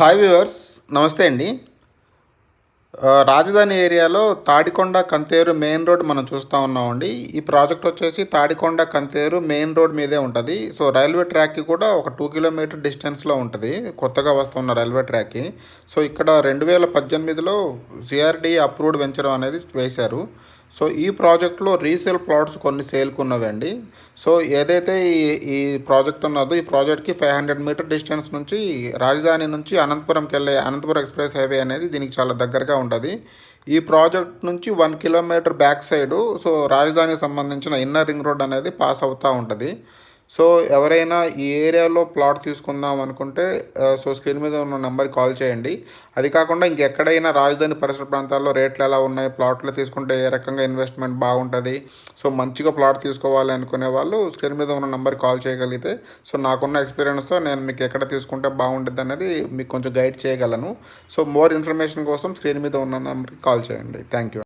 Hi viewers నమస్తే అండి. రాజధాని ఏరియాలో తాడికొండ కంతేరు మెయిన్ రోడ్ మనం చూస్తూ ఉన్నామండి. ఈ ప్రాజెక్ట్ వచ్చేసి తాడికొండ కంతేరు మెయిన్ రోడ్ మీదే ఉంటుంది. సో రైల్వే ట్రాక్కి కూడా ఒక టూ కిలోమీటర్ డిస్టెన్స్లో ఉంటుంది. కొత్తగా వస్తున్న రైల్వే ట్రాక్కి సో ఇక్కడ రెండు వేల పద్దెనిమిదిలో సిఆర్డి అప్రూవ్డ్ వెంచడం అనేది వేశారు. సో ఈ ప్రాజెక్ట్లో రీసేల్ ప్లాట్స్ కొన్ని సేల్కున్నవండి. సో ఏదైతే ఈ ఈ ప్రాజెక్ట్ ఉన్నదో ఈ ప్రాజెక్ట్కి ఫైవ్ హండ్రెడ్ మీటర్ డిస్టెన్స్ నుంచి రాజధాని నుంచి అనంతపురంకి వెళ్ళే అనంతపురం ఎక్స్ప్రెస్ హైవే అనేది దీనికి చాలా దగ్గరగా ఉంటుంది. ఈ ప్రాజెక్ట్ నుంచి one kilometre back side so రాజధానికి సంబంధించిన ఇన్నర్ రింగ్ రోడ్ అనేది పాస్ అవుతూ ఉంటుంది. సో ఎవరైనా ఈ ఏరియాలో ప్లాట్ తీసుకుందాం అనుకుంటే సో స్క్రీన్ మీద ఉన్న నెంబర్కి కాల్ చేయండి. అది కాకుండా ఇంకెక్కడైనా రాజధాని పరిసర ప్రాంతాల్లో రేట్లు ఎలా ఉన్నాయి ప్లాట్లు తీసుకుంటే ఏ రకంగా ఇన్వెస్ట్మెంట్ బాగుంటుంది సో మంచిగా ప్లాట్ తీసుకోవాలి అనుకునే వాళ్ళు స్క్రీన్ మీద ఉన్న నెంబర్కి కాల్ చేయగలిగితే సో నాకున్న ఎక్స్పీరియన్స్తో నేను మీకు ఎక్కడ తీసుకుంటే బాగుంటుంది అనేది మీకు కొంచెం గైడ్ చేయగలను. సో మోర్ ఇన్ఫర్మేషన్ కోసం స్క్రీన్ మీద ఉన్న నెంబర్కి కాల్ చేయండి. Thank you.